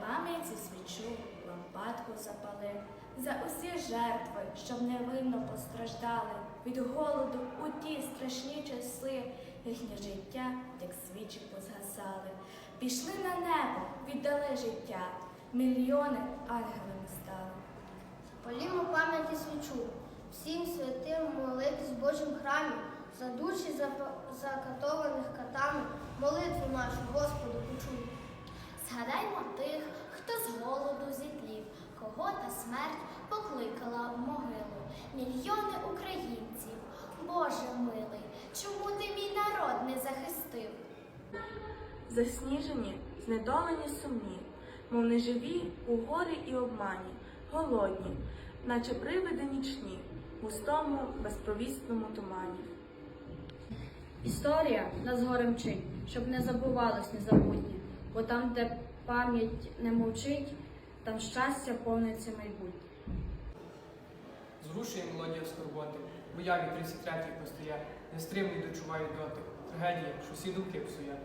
пам'яті свічу, лампадку запали, за усі жертви, щоб невинно постраждали, від голоду у ті страшні часи, їхнє життя, як свічі позгасали. Пішли на небо, віддали життя, мільйони ангелами стали. Полімо пам'яті свічу, всім святим молитись в Божім храмі, за душі закатованих катами, молитву нашу, Господу, почуй. Згадаймо тих, хто з голоду зітлів, кого та смерть покликала в могилу. Мільйони українців, Боже милий, чому ти мій народ не захистив? Засніжені, знедолені сумні, мов неживі у горі і обмані, голодні, наче привиди нічні, в густому безпровісному тумані. Історія нас горе мчить, щоб не забувалось незабутнє, бо там, де пам'ять не мовчить, там щастя повниться майбутнє. Зрушує мелодія скорботи, бо я від 33 постає, нестримний дочуваю дотик, трагедія, що всі думки псує.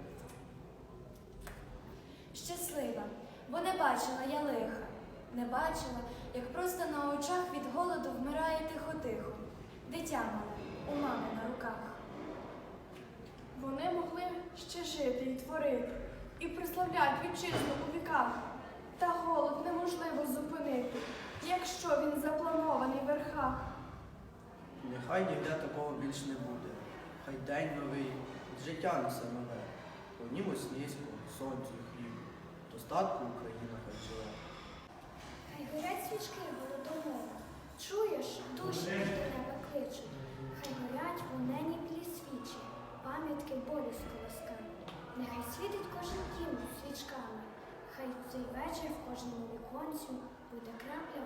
Щаслива, бо не бачила я лиха, не бачила, як просто на очах від голоду вмирає тихо-тихо, дитя мале у мами на руках. Вони могли ще жити і творити, і прославлять вітчизну у віках. Та голод неможливо зупинити, якщо він запланований в верхах. Нехай ніде такого більш не буде. Хай день новий, життя несе нове. Понімось низько, сонцю і хліб. Достатку Україна хай живе. Хай горять свічки голодомору, чуєш, душі до неба кличуть. Хай горять вогнені білі свічі, пам'ятки болю з колосками. Нехай світить кожен дім свічками, хай цей вечір в кожному віконцю буде крапля